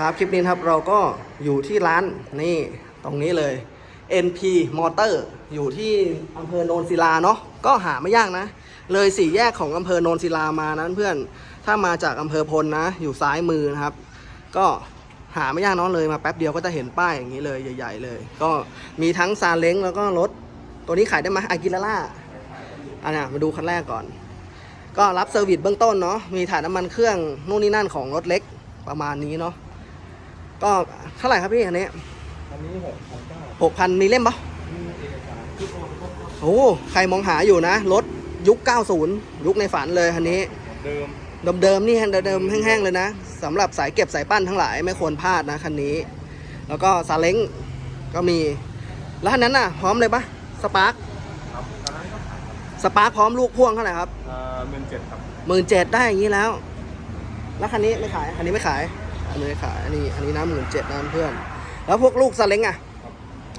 ครับคลิปนี้ครับเราก็อยู่ที่ร้านนี่ตรงนี้เลย NP Motor อยู่ที่อำเภอโนนศิลาเนาะก็หาไม่ยากนะ เลยสี่แยกของอำเภอโนนศิลามานะเพื่อนถ้ามาจากอำเภอพลนะ อยู่ซ้ายมือนะครับ ก็หาไม่ยากเนาะเลยมาแป๊บเดียวก็จะเห็นป้ายอย่างนี้เลยใหญ่ ๆ เลย ก็มีทั้งซาเล้งแล้วก็รถ ตัวนี้ขายได้ไหมอากิลล่าอะนะมาดูคันแรกก่อน ก็รับเซอร์วิสเบื้องต้นเนาะมีถ่ายน้ำมันเครื่องนู่นนี่นั่นของรถเล็กประมาณนี้เนาะ ก็เท่าไหร่ครับพี่อันนี้อันนี้หกพันเก้าหกพันมีเล่มปะมีเอกสารทุกคนครบโอ้ใครมองหาอยู่นะรถยุค 90 ยุคในฝันเลยคันนี้ เดิมเดิมๆนี่เดิมๆแห้งๆเลยนะสำหรับสายเก็บสายปั้นทั้งหลายไม่ควรพลาดนะคันนี้ แล้วก็ซาเล้งก็มี แล้วคันนั้นน่ะ พร้อมเลยปะสปาร์คครับอันนั้นก็ขายสปาร์คพร้อมลูกพ่วงเท่าไหร่ครับอ่าหมื่นเจ็ดครับหมื่นเจ็ดได้อย่างนี้แล้ว แล้วคันนี้ไม่ขายคันนี้ไม่ขาย อันนี้ไม่ขายอันนี้อันนี้นะหมื่นเจ็ดนะเพื่อน แล้วพวกลูกซาเล้งอะ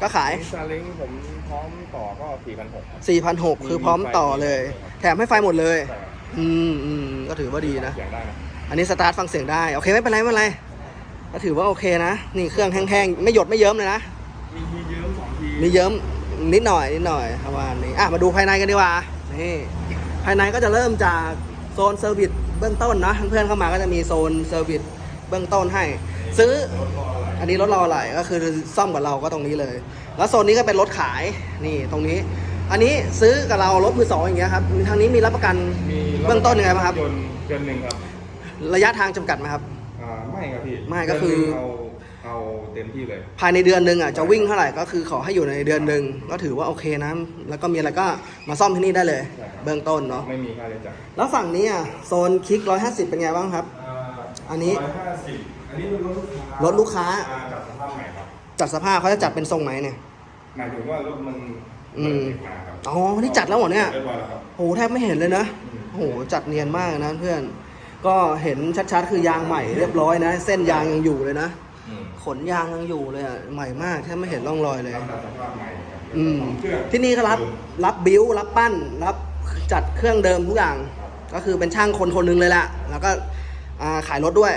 ก็ขายซาเล้งผมพร้อมต่อก็สี่พันหกครับสี่พันหกคือพร้อมต่อเลย แถมให้ไฟหมดเลยใช่อืมอืมก็ถือว่าดีนะอยากได้นะ อันนี้สตาร์ทฟังเสียงได้ โอเคไม่เป็นไรไม่เป็นไร ก็ถือว่าโอเคนะ นี่เครื่องแห้งๆ ไม่หยดไม่เยิ้มเลยนะ มีทีเยิ้มสองทีนี่เยิ้มนิดหน่อยนิดหน่อยประมาณนี้อะมาดูภายในกันดีกว่า นี่ ภายในก็จะเริ่มจากโซนเซอร์วิสเบื้องต้นนะเพื่อนๆเข้ามาก็จะมีโซนเซอร์วิส เบื้องต้นให้ ซื้ออันนี้รถเราอะไรก็คือซ่อมกับเราก็ตรงนี้เลย แล้วโซนนี้ก็เป็นรถขายนี่ตรงนี้ อันนี้ซื้อกับเรารถมือสองอย่างเงี้ยครับทางนี้มีรับประกันมีเบื้องต้นยังไงบ้างครับยนต์เดือนหนึ่งครับระยะทางจำกัดไหมครับ อ่าไม่ครับพี่ไม่ก็คือ เดืนหนึ่งเอาเอาเต็มที่เลย ภายในเดือนหนึ่งอะจะวิ่งเท่าไหร่ก็คือขอให้อยู่ในเดือนหนึ่งก็ถือว่าโอเคนะแล้วก็มีอะไรก็มาซ่อมที่นี่ได้เลย ใช่ครับ เบื้องต้นเนาะไม่มีค่าใช้จ่ายแล้วฝั่งนี้อะโซนคลิก150 เป็นไงบ้างครับ อันนี้ ร้อยห้าสิบอันนี้เป็นรถลูกค้ารถลูกค้า อ่จัดสภาพใหม่ครับจัดสภาพเขาจะจัดเป็นทรงไหนเนี่ย หมายถึงว่ารถมันอืม เปิดเด็กมาครับอ๋อนี่จัดแล้วเหรอเนี่ย เรียบร้อยแล้วครับ โหแทบไม่เห็นเลยนะอืมโหจัดเนียนมากนะเพื่อน ก็เห็นชัดๆคือยางใหม่เรียบร้อยนะ เส้นยางยังอยู่เลยนะ อืมขนยางยังอยู่เลยอะใหม่มากแทบไม่เห็นร่องรอยเลยทำจากสภาพใหม่ครับอืมเครื่องที่นี่ก็รับรับบิวรับปั้น รับจัดเครื่องเดิมทุกอย่าง ก็คือเป็นช่างคนคนหนึงเลยแหละแล้วก็อ่า ขายรถด้วย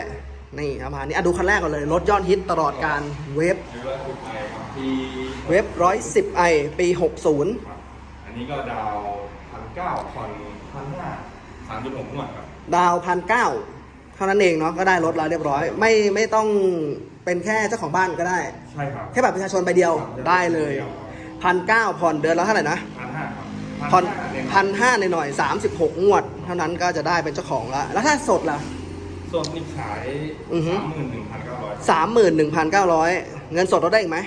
นี่ประมาณนี้อะดูคันแรกก่อนเลย รถยอดฮิตตลอดการเวฟหรือว่าคือไอครับที่เวฟร้อยสิบไอปีหกศูนย์ครับอันนี้ก็ดาวพันเก้าผ่อนพันห้าสามจุดหกงวดครับ ดาวพันเก้าเท่านั้นเองเนาะก็ได้รถแล้วเรียบร้อย ไม่ไม่ต้องเป็นแค่เจ้าของบ้านก็ได้ ใช่ครับ แค่แบบประชาชนไปเดียวได้เลยพันเก้าผ่อนเดือนละเท่าไหร่นะพันห้าครับผ่อน1,500เนี่ยพันห้าหน่อยๆสามสิบหกงวด เท่านั้นก็จะได้เป็นเจ้าของละแล้วถ้าสดล่ะ ส่วนนี่ขายอือฮึ สามหมื่นหนึ่งพันเก้าร้อยสามหมื่นหนึ่งพันเก้าร้อยเงินสดเราได้อีกไหม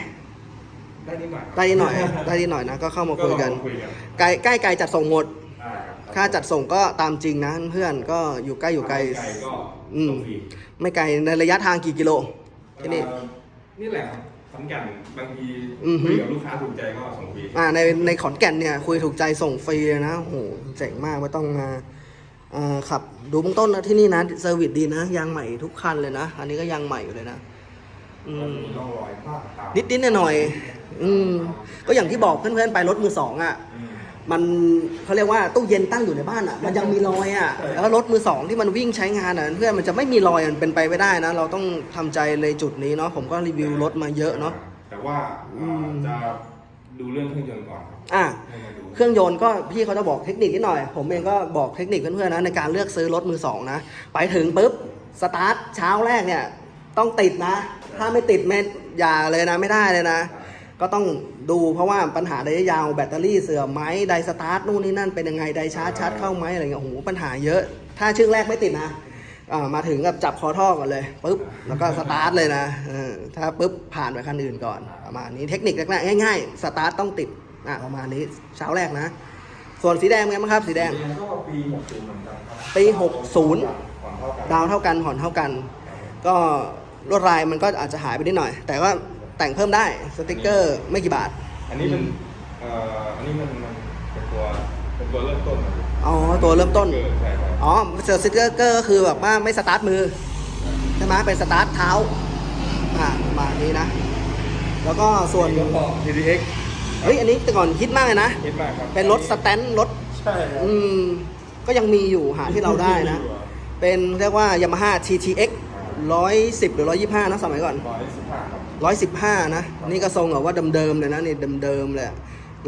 ได้นิดหน่อยได้นิดหน่อย ได้นิดหน่อยนะ ก็เข้ามาคุยกันลองคุยกันไกลใกล้ไกลจัดส่งหมด ได้ครับค่าจัดส่งก็ตามจริงนะเพื่อนก็อยู่ใกล้อยู่ไกล ไกลก็อืม ส่งฟรีไม่ไกลในระยะทางกี่กิโล ที่นี่เอ่อนี่แหละครับขอนแก่นบางทีอือฮึ คุยกับลูกค้าถูกใจก็ส่งฟรีอ่าในในขอนแก่นเนี่ยคุยถูกใจส่งฟรีเลยนะโอ้โหเจ๋งมากไม่ต้องมาอ่า ขับดูเบื้องต้นนะที่นี่นะเซอร์วิสดีนะยางใหม่ทุกคันเลยนะ อันนี้ก็ยางใหม่อยู่เลยนะอืมมีร่องรอยบ้างตามนิดนิดๆหน่อยๆอืมก็อย่างที่บอกเพื่อนๆไปรถมือสองอะอืมมันเขาเรียกว่าตู้เย็นตั้งอยู่ในบ้านอะ มันยังมีรอยอะใช่แล้วรถมือสองที่มันวิ่งใช้งานอะเพื่อนมันจะไม่มีรอยมันเป็นไปไม่ได้นะ เราต้องทำใจในจุดนี้เนาะผมก็รีวิวรถมาเยอะเนาะแต่ว่าอืมจะ ดูเรื่องเครื่องยนต์ก่อนครับอะให้มาดูเครื่องยนต์ก็พี่เขาจะบอกเทคนิคนิดหน่อย ผมเองก็บอกเทคนิคเพื่อนๆนะในการเลือกซื้อรถมือสองนะ ไปถึงปุ๊บสตาร์ทเช้าแรกเนี่ยต้องติดนะ ถ้าไม่ติดไม่อย่าเลยนะไม่ได้เลยนะ ก็ต้องดูเพราะว่าปัญหาระยะยาวแบตเตอรี่เสื่อมไหมไดสตาร์ทนู่นนี่นั่นเป็นยังไงไดชาร์จชาร์จเข้าไหมอะไรเงี้ยโอ้โหปัญหาเยอะ ถ้าชึ่งแรกไม่ติดนะ อ่ามาถึงกับจับคอท่อก่อนเลยปุ๊บแล้วก็สตาร์ทเลยนะเออถ้าปุ๊บผ่านไปคันอื่นก่อนประมาณนี้เทคนิคแรกๆง่ายๆสตาร์ทต้องติดอะประมาณนี้เช้าแรกนะ ส่วนสีแดงเป็นไงบ้างครับ สีแดงเรียนก็ปีหกศูนย์เหมือนกันครับปี60ก่อนเท่ากันดาวเท่ากันผ่อนเท่ากัน ก็ลวดลายมันก็อาจจะหายไปนิดหน่อย แต่ว่าแต่งเพิ่มได้สติกเกอร์ไม่กี่บาท อันนี้มันเอ่ออันนี้มันมันเป็นตัวเป็นตัวเริ่มต้นครับอ๋อตัวเริ่มต้นเกิดใช่ครับ อ๋อเซอร์สติกเกอร์ก็คือแบบว่าไม่สตาร์ทมือใช่ไหมเป็นสตาร์ทเท้าอ่าประมาณนี้นะ แล้วก็ส่วนก็พอ TDX เฮ้ยอันนี้แต่ก่อนฮิตมากเลยนะคิดมากครับเป็นรถสแตนด์รถ ใช่ครับ อืม ก็ยังมีอยู่หาที่เราได้นะ เป็นเรียกว่า Yamaha TTX ร้อยสิบหรือร้อยยี่ห้านะสมัยก่อน ร้อยสิบห้าครับร้อยสิบห้านะ นี่ก็ทรงแบบว่าเดิมๆเลยนะ นี่เดิมๆเลยอะ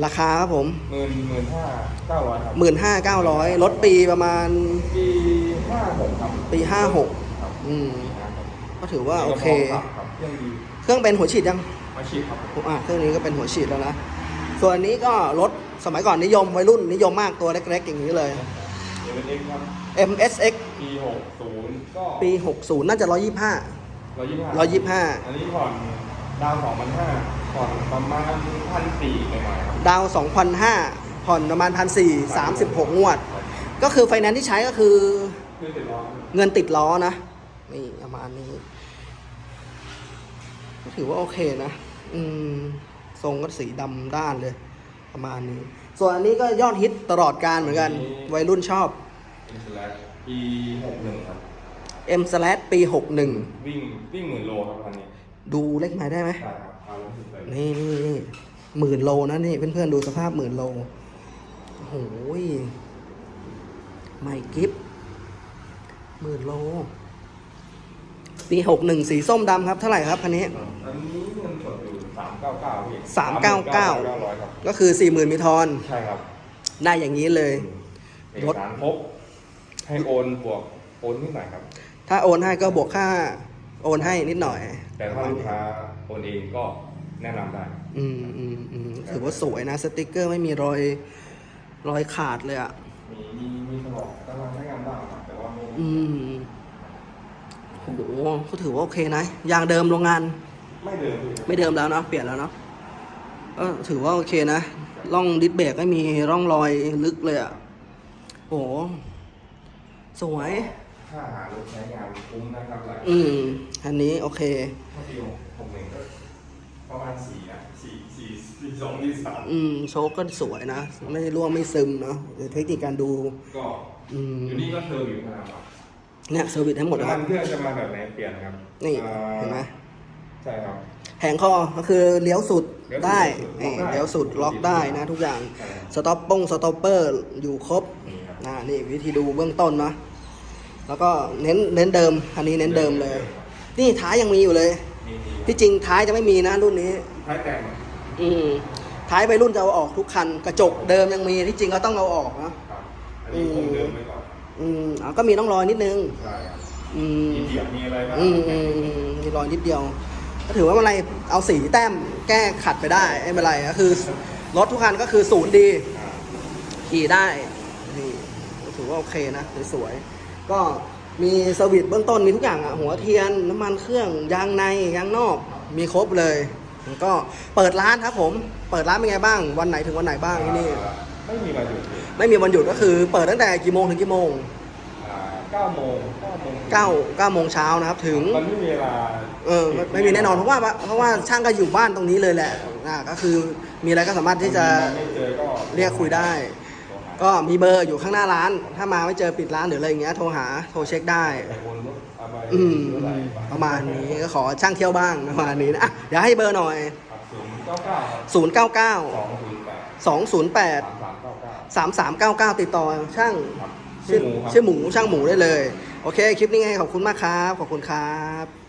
ราคาครับผมหมื่นหมื่นห้าเก้าร้อยครับหมื่นห้าเก้าร้อยรถปีประมาณปีห้าหกครับปีห้าหกครับอืมปีห้าหกก็ถือว่าโอเคครับครับเครื่องดีเครื่องเป็นหัวฉีดยังมาฉีดครับผมอ่าเครื่องนี้ก็เป็นหัวฉีดแล้วนะ ส่วนอันนี้ก็รถสมัยก่อนนิยมวัยรุ่นนิยมมากตัวเล็กๆอย่างนี้เลย เอเวนเอ็กครับ MSX ปีหกศูนย์ก็ปี 60 น่าจะ 125 ร้อยยี่สิบห้า125 อันนี้ผ่อนดาวสองพันห้า ผ่อนประมาณพันสี่ใหม่ๆครับดาว 2,500ผ่อนประมาณ1,400 36งวด ก็คือไฟแนนซ์ที่ใช้ก็คือคือติดล้อเงินติดล้อนะ นี่ประมาณนี้ก็ถือว่าโอเคนะ อืม ทรงก็สีดำด้านเลย ประมาณนี้ ส่วนอันนี้ก็ยอดฮิตตลอดการเหมือนกัน วัยรุ่นชอบ อินสแลกปีหกหนึ่งครับ M slash ปี 61 วิ่งวิ่งหมื่นโลครับคันนี้ ดูเลขหมายได้ไหมใช่ครับเอาลงสุดเลยนี่นี่นี่หมื่นโลนะนี่เพื่อนๆดูสภาพหมื่นโลโอ้โหยใหม่กิฟหมื่นโลปีหกหนึ่งสีส้มดำครับ เท่าไหร่ครับคันนี้อันนี้เงินสดอยู่สามเก้าเก้าพี่สามเก้าเก้าร้อยครับก็คือสี่หมื่นมีทอน ใช่ครับได้อย่างนี้เลย เอกสารครบให้โอนบวกโอนนิดหน่อยครับ ถ้าถ้าโอนให้ก็บวกค่า โอนให้นิดหน่อย แต่ถ้าลูกค้าโอนเองก็แนะนำได้ อืมอืมอืมถือว่าสวยนะ สติกเกอร์ไม่มีรอยรอยขาดเลยอะ มีมีมีถลอกกำลังใช้งานได้ครับแต่ว่าไม่อืมโอ้โหก็ถือว่าโอเคนะ ยางเดิมโรงงาน ไม่เดินพี่ไม่เดิมแล้วเนาะเปลี่ยนแล้วเนาะก็ถือว่าโอเคนะ ร่องดิสเบรกไม่มีร่องรอยลึกเลยอะ่ะโอ้โหสวย ถ้าหารถใช้งานคุ้มนะครับหลายอืม อันนี้โอเค ถ้าปีหกหนึ่งก็ประมาณสี่นะสี่สี่สี่สองสี่สามอืม โชคก็สวยนะ ไม่ร่วงไม่ซึมเนาะเดี๋ยวเทคนิคการดู ก็อืม อยู่นี่ก็เทอมอยู่นะครับเนี่ยเซอร์วิสทั้งหมดน้ำนะคมัรับนเครื่องจะมาแบบไหนเปลี่ยนครับนี่อ่าเห็นไหมใช่ครับ แผงคอก็คือเลี้ยวสุดเลี้ยวสุดได้เลี้ยวสุดนี่ล็อกได้เลี้ยวสุดล็อกได้นะทุกอย่าง ใช่ครับสต็อปป้งสต็อปเปอร์อยู่ครบนี่ครับ อ่านี่วิธีดูเบื้องต้นเนาะ แล้วก็เน้นเน้นเดิม อันนี้เน้นเดิมเลย นี่ท้ายยังมีอยู่เลย มีมีที่จริงท้ายจะไม่มีนะรุ่นนี้ ท้ายแต่งอืมท้ายไปรุ่นจะเอาออกทุกคัน กระจกเดิมยังมีที่จริงก็ต้องเอาออกนะ ครับอันนี้คงเดิมไว้ก่อนอืมอ่าก็มีต้องรอยนิดนึง ใช่ครับอืม มีเดียบมีอะไรบ้างอืมอืมอืมมีรอยนิดเดียว ก็ถือว่าไม่เป็นไรเอาสีแต้มแก้ขัดไปได้ไม่เป็นไรก็คือรถทุกคันก็คือศูนย์ดี อ่าขี่ได้นี่ถือว่าโอเคนะสวยๆ ก็มีเซอร์วิสเบื้องต้นมีทุกอย่างอะหัวเทียนน้ำมันเครื่องยางในยางนอกมีครบเลยแล้วก็เปิดร้านครับผมเปิดร้านเป็นไงบ้าง วันไหนถึงวันไหนบ้างที่นี่ไม่มีวันหยุดเลยไม่มีวันหยุดก็คือเปิดตั้งแต่กี่โมงถึงกี่โมงอ่าเก้าโมงเก้าโมง9 9โมงเช้านะครับถึงมันไม่มีเวลาเออไม่ไม่มีแน่นอนเพราะว่าเพราะว่าช่างก็อยู่บ้านตรงนี้เลยแหละอ่าก็คือมีอะไรก็สามารถที่จะไม่เจอก็เรียกคุยได้ ก็มีเบอร์อยู่ข้างหน้าร้าน ถ้ามาไม่เจอปิดร้านหรืออะไรอย่างเงี้ยโทรหาโทรเช็คได้ปรถเอาไปอืมประมาณนี้ก็ขอช่างเที่ยวบ้างประมาณนี้นะอะเดี๋ยวให้เบอร์หน่อยครับศูนย์เก้าเก้าครับ099สองศูนย์แปด208สามสามเก้าเก้า3399 ติดต่อช่างชื่อหมูช่างหมูได้เลย โอเค คลิปนี้ไงขอบคุณมากครับ ขอบคุณครับ